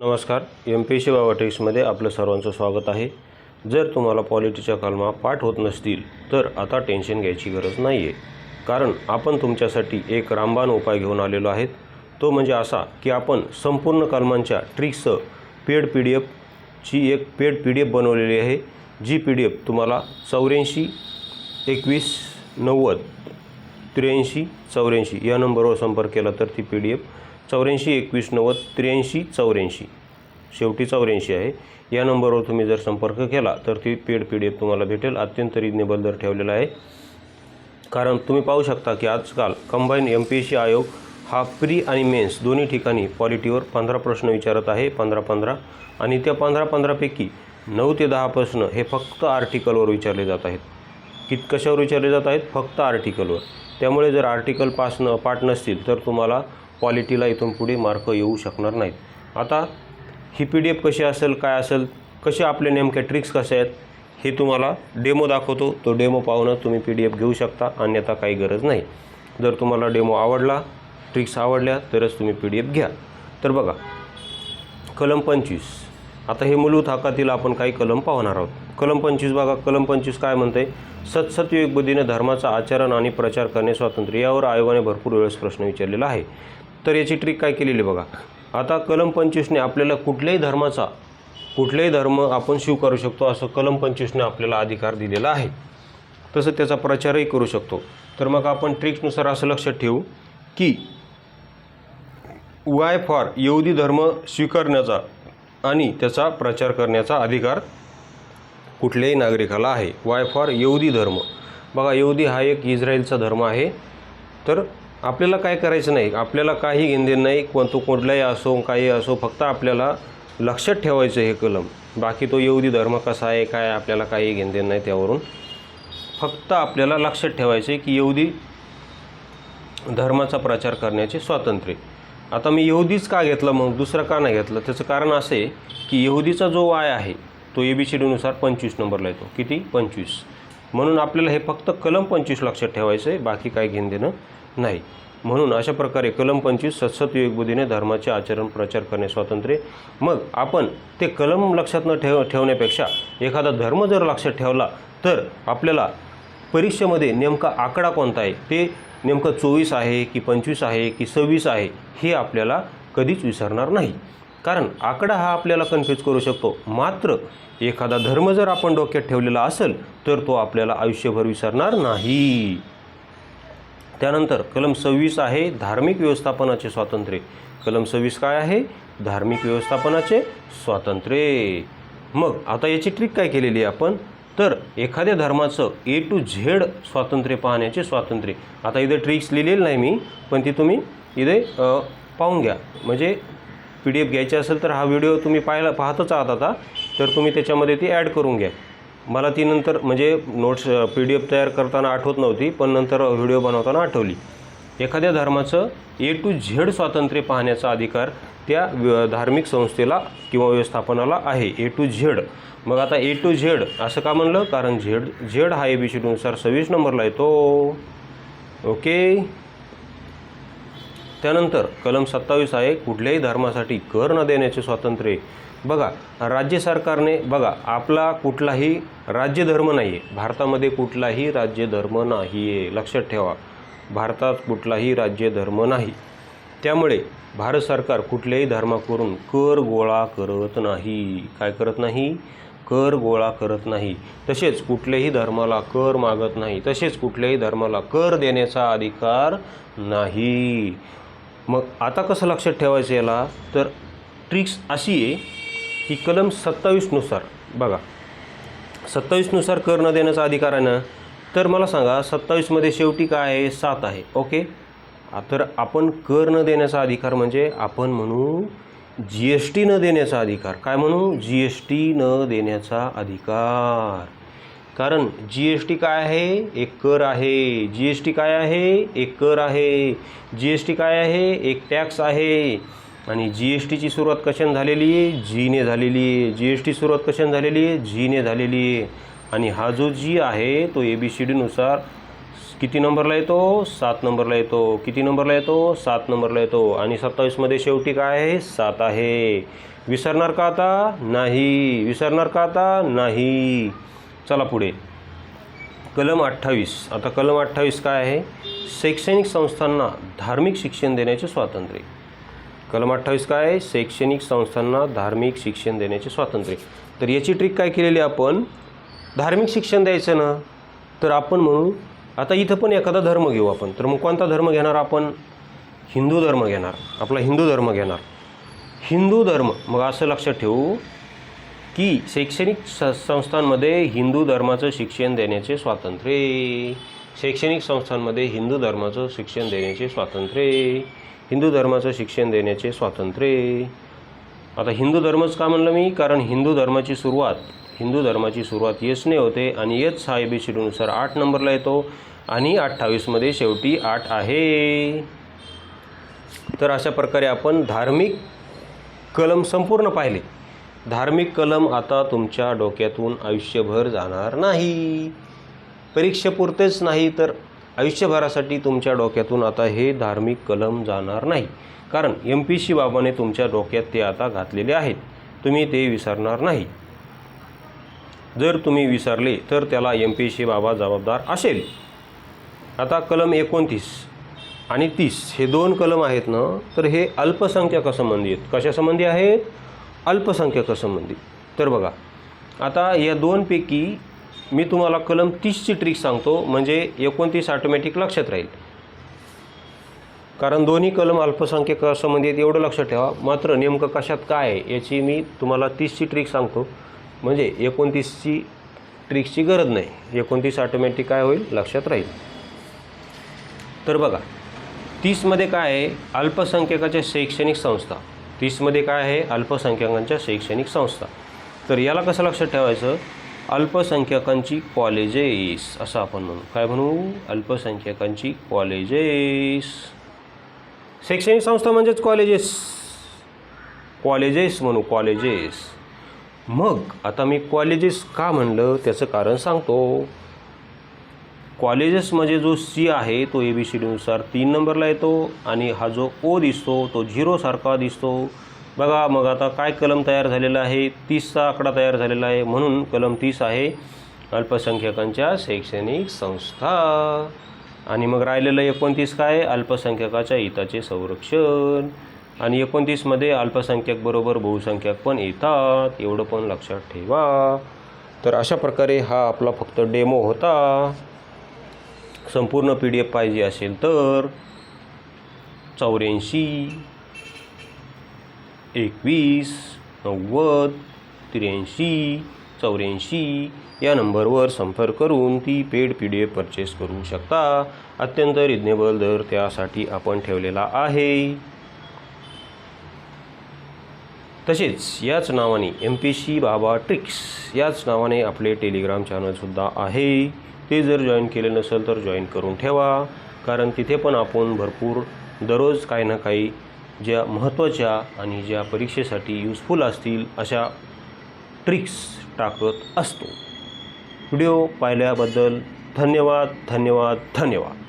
नमस्कार M P C बायोटेक्समध्ये आपलं सर्वांचं स्वागत आहे. जर तुम्हाला पॉलिटीच्या कलमा पाठ होत नसतील तर आता टेन्शन घ्यायची गरज नाही आहे कारण आपण तुमच्यासाठी एक रामबाण उपाय घेऊन आलेलो आहेत. तो म्हणजे असा की आपण संपूर्ण कलमांच्या ट्रिक्सचं पेड पी डी एफची एक पेड पी डी एफ बनवलेली आहे. जी पी डी एफ तुम्हाला चौऱ्याऐंशी एकवीस नव्वद त्र्याऐंशी चौऱ्याऐंशी या नंबरवर संपर्क केला तर ती पी डी एफ चौऱ्याऐंशी एकवीस नव्वद त्र्याऐंशी चौऱ्याऐंशी. शेवटी चौऱ्याऐंशी आहे. या नंबरवर तुम्ही जर संपर्क केला तर ती पेड पी डी एफ तुम्हाला भेटेल. अत्यंत रिजनेबल दर ठेवलेला आहे. कारण तुम्ही पाहू शकता की आजकाल combine M P S C आयोग हा प्री आणि मेन्स दोन्ही ठिकाणी पॉलिटीवर पंधरा प्रश्न विचारत आहे पंधरा पंधरा. आणि त्या पंधरा पंधरापैकी नऊ ते दहा प्रश्न हे फक्त आर्टिकलवर विचारले जात आहेत. कित कशावर विचारले जात आहेत? फक्त आर्टिकलवर त्यामुळे जर आर्टिकल पास न पाठ नसतील तर तुम्हाला क्वालिटीला इथून पुढे मार्क येऊ शकणार नाहीत. आता ही पी डी एफ कशी असेल काय असेल कसे आपले नेमक्या ट्रिक्स कसे आहेत हे तुम्हाला डेमो दाखवतो. तो डेमो पाहूनच तुम्ही पी डी एफ घेऊ शकता अन्यथा काही गरज नाही. जर तुम्हाला डेमो आवडला ट्रिक्स आवडल्या तरच तुम्ही पी डी एफ घ्या. तर बघा कलम पंचवीस. आता हे मूलभूत हक्कातील आपण काही कलम पाहणार आहोत. कलम पंचवीस बघा कलम पंचवीस काय म्हणते सत्सत्विवेक बुद्धीने धर्माचा आचरण आणि प्रचार करणे स्वातंत्र्य यावर आयोगाने भरपूर वेळेस प्रश्न विचारलेला आहे. तर याची ट्रिक काय केलेली बघा. आता कलम पंचवीसने आपल्याला कुठल्याही धर्माचा कुठलाही धर्म आपण स्वीकारू शकतो असं कलम पंचवीसने आपल्याला अधिकार दिलेला आहे. तसं त्याचा प्रचारही करू शकतो. तर मग आपण ट्रिक्सनुसार असं लक्षात ठेवू की वाय फॉर यहुदी धर्म स्वीकारण्याचा आणि त्याचा प्रचार करण्याचा अधिकार कुठल्याही नागरिकाला आहे. वाय फॉर यहुदी धर्म. बघा यहुदी हा एक इस्रायलचा धर्म आहे. तर आपल्याला काय करायचं नाही. आपल्याला काही घेणदेण नाही कोण तो कुठलाही असो काही असो फक्त आपल्याला लक्षात ठेवायचं हे कलम. बाकी तो येऊदी धर्म कसा आहे काय आपल्याला काही घेणदेण नाही त्यावरून. फक्त आपल्याला लक्षात ठेवायचं आहे की येऊदी धर्माचा प्रचार करण्याचे स्वातंत्र्य आता मी यहुदीच का घेतलं मग दुसरं का नाही घेतलं? त्याचं कारण असं आहे की यहुदीचा जो वाय आहे तो ए बी सी डीनुसार पंचवीस नंबरला येतो. किती? पंचवीस. म्हणून आपल्याला हे फक्त कलम पंचवीस लक्षात ठेवायचं आहे. बाकी काही घेणं देणं नाही. म्हणून अशा प्रकारे कलम पंचवीस सत्सत विवेकबुद्धीने धर्माचे आचरण प्रचार करणे स्वातंत्र्य. मग आपण ते कलम लक्षात न ठेव ठेवण्यापेक्षा एखादा धर्म जर लक्षात ठेवला तर आपल्याला परीक्षेमध्ये नेमका आकडा कोणता आहे? ते नेमकं चोवीस आहे की पंचवीस आहे की सव्वीस आहे हे आपल्याला कधीच विसरणार नाही. कारण आकडा हा आपल्याला कन्फ्यूज करू शकतो. मात्र एखादा धर्म जर आपण डोक्यात ठेवलेला असेल तर तो आपल्याला आयुष्यभर विसरणार नाही. त्यानंतर कलम सव्वीस आहे धार्मिक व्यवस्थापनाचे स्वातंत्र्य. कलम सव्वीस काय आहे? धार्मिक व्यवस्थापनाचे स्वातंत्र्य. मग आता याची ट्रिक काय केलेली आहे आपण? तर एखाद्या धर्माचं ए टू झेड स्वातंत्र्य पाहण्याचे स्वातंत्र्य. आता इथे ट्रिक्स लिहिलेली नाही मी पण ती तुम्ही इथे पाहून घ्या. म्हणजे पी डी एफ घ्यायची असेल तर हा व्हिडिओ तुम्ही पाहायला पाहतच आहात आता. तर तुम्ही त्याच्यामध्ये ती ॲड करून घ्या. मला ती नंतर म्हणजे नोट्स पी डी एफ तयार करताना आठवत नव्हती पण नंतर व्हिडिओ बनवताना आठवली. एखाद्या धर्माचं ए टू झेड स्वातंत्र्य पाहण्याचा अधिकार त्या व्य- धार्मिक संस्थेला किंवा व्यवस्थापनाला आहे. ए टू झेड मग आता ए टू झेड असं का म्हणलं? कारण झेड झेड हा ए बी सी डीनुसार सव्वीस नंबरला येतो ओके. त्यानंतर कलम सत्तावीस आहे कुठल्याही धर्मासाठी कर न देण्याचे स्वातंत्र्य. बघा राज्य सरकारने बघा आपला कुठलाही राज्यधर्म नाही आहे भारतामध्ये कुठलाही राज्यधर्म नाही आहे लक्षात ठेवा भारतात कुठलाही राज्यधर्म नाही. त्यामुळे भारत सरकार कुठल्याही धर्माकडून कर गोळा करत नाही. काय करत नाही? कर गोळा करत नाही. तसेच कुठल्याही धर्माला कर मागत नाही. तसेच कुठल्याही धर्माला कर देण्याचा अधिकार नाही. मग आता कसं लक्षात ठेवायचं याला? तर ट्रिक्स अशी आहे की कलम सत्तावीसनुसार. बघा. सत्तावीसनुसार कर न देण्याचा अधिकार आहे ना? तर मला सांगा सत्तावीसमध्ये शेवटी काय आहे? सात आहे. ओके? तर आपण कर न देण्याचा अधिकार म्हणजे आपण म्हणू जी एस टी न देण्याचा अधिकार. काय म्हणू? जी एस टी न देण्याचा अधिकार. कारण जी एस टी काय आहे? एक कर आहे. जी एस टी काय आहे? एक कर आहे. जी एस टी काय आहे? एक टॅक्स आहे. आणि जी एस टीची सुरुवात कशाने झालेली? आहे जीने झालेली. आहे जी एस टी सुरुवात कशाने झालेली? आहे जीने झालेली. आहे आणि हा जो जी आहे तो ए बी सी डीनुसार किती नंबरला येतो? सात नंबरला येतो. किती नंबरला येतो? सात नंबरला येतो. आणि सत्तावीसमध्ये शेवटी काय आहे? सात आहे. विसरणार का आता? नाही. विसरणार का आता? नाही. चला पुढे. कलम अठ्ठावीस. आता कलम अठ्ठावीस काय आहे? शैक्षणिक संस्थांना धार्मिक शिक्षण देण्याचे स्वातंत्र्य. कलम अठ्ठावीस काय? आहे शैक्षणिक संस्थांना धार्मिक शिक्षण देण्याचे स्वातंत्र्य. तर याची ट्रिक काय केलेली आपण? धार्मिक शिक्षण द्यायचं ना? तर आपण म्हणू आता इथं पण एखादा धर्म घेऊ आपण. तर मग कोणता धर्म घेणार आपण? हिंदू धर्म घेणार. आपला हिंदू धर्म घेणार. हिंदू धर्म. मग असं लक्षात ठेवू की शैक्षणिक स संस्थांमध्ये हिंदू धर्माचं शिक्षण देण्याचे स्वातंत्र्य. शैक्षणिक संस्थांमध्ये हिंदू धर्माचं शिक्षण देण्याचे स्वातंत्र्य. हिंदू धर्माचं शिक्षण देण्याचे स्वातंत्र्य आता हिंदू धर्मच का म्हणलं मी? कारण हिंदू धर्माची सुरुवात हिंदू धर्माची सुरुवात येसने होते आणि यच हा ए बी आठ नंबरला येतो आणि अठ्ठावीसमध्ये शेवटी आठ आहे. तर अशा प्रकारे आपण धार्मिक कलम संपूर्ण पाहिले. धार्मिक कलम आता तुमच्या डोक्यातून आयुष्यभर जाणार नाही. परीक्षेपुरतेच नाही तर आयुष्यभरासाठी तुमच्या डोक्यातून आता हे धार्मिक कलम जाणार नाही. कारण एम पी सी बाबाने तुमच्या डोक्यात ते आता घातलेले आहेत. तुम्ही ते विसरणार नाही. जर तुम्ही विसरले तर त्याला एम पी सी बाबा जबाबदार असेल. आता कलम एकोणतीस आणि तीस हे दोन कलम आहेत ना तर हे अल्पसंख्याकासंबंधी आहेत. कशासंबंधी आहेत? अल्पसंख्याकासंबंधी. तर बघा आता या दोनपैकी मी तुम्हाला कलम तीसची ट्रिक सांगतो म्हणजे एकोणतीस ऑटोमॅटिक लक्षात राहील. कारण दोन्ही कलम अल्पसंख्याकासंबंधी आहेत एवढं लक्षात ठेवा. मात्र नेमकं कशात काय आहे याची मी तुम्हाला तीसची ट्रिक सांगतो. म्हणजे एकोणतीसची ट्रिक्सची गरज नाही. एकोणतीस ऑटोमॅटिक काय होईल लक्षात राहील. तर बघा तीसमध्ये काय आहे अल्पसंख्याकाच्या शैक्षणिक संस्था. तीसमध्ये काय आहे अल्पसंख्याकांच्या शैक्षणिक संस्था. तर याला कसं लक्षात ठेवायचं अल्पसंख्याकांची कॉलेजेस असं आपण म्हणू. काय म्हणू? अल्पसंख्याकांची कॉलेजेस. शैक्षणिक संस्था म्हणजेच कॉलेजेस. कॉलेजेस म्हणू कॉलेजेस. मग आता मी कॉलेजेस का म्हणलं? त्याचं कारण सांगतो. कॉलेजेस म्हणजे जो सी आहे तो ए बी सी डीनुसार तीन नंबरला येतो आणि हा जो ओ दिसतो तो झिरोसारखा दिसतो. बघा मग आता काय कलम तयार झालेला आहे? तीसचा आकडा तयार झालेला आहे म्हणून कलम तीस आहे. अल्पसंख्याकांच्या शैक्षणिक संस्था. आणि मग राहिलेलं एकोणतीस काय? अल्पसंख्याकाच्या हिताचे संरक्षण. आणि एकोणतीसमध्ये अल्पसंख्याक बरोबर बहुसंख्याक पण येतात. एवढं पण लक्षात ठेवा. तर अशा प्रकारे हा आपला फक्त डेमो होता. संपूर्ण पी डी एफ पाहिजे असेल तर चौऱ्याऐंशी एकवीस नव्वद त्र्याऐंशी चौऱ्याऐंशी या नंबरवर संपर्क करून ती paid P D F purchase करू शकता. अत्यंत रिजनेबल दर त्यासाठी आपण ठेवलेला आहे. तसेच याच नावाने M P C Baba tricks याच नावाने आपले टेलिग्राम चॅनलसुद्धा आहे. ते जर जॉईन केले नसेल तर जॉईन करून ठेवा. कारण तिथे पण आपण भरपूर दररोज काही ना काही ज्या महत्त्वाच्या आणि ज्या परीक्षेसाठी यूजफुल असतील अशा ट्रिक्स टाकत असतो. व्हिडिओ पाहिल्याबद्दल धन्यवाद धन्यवाद धन्यवाद.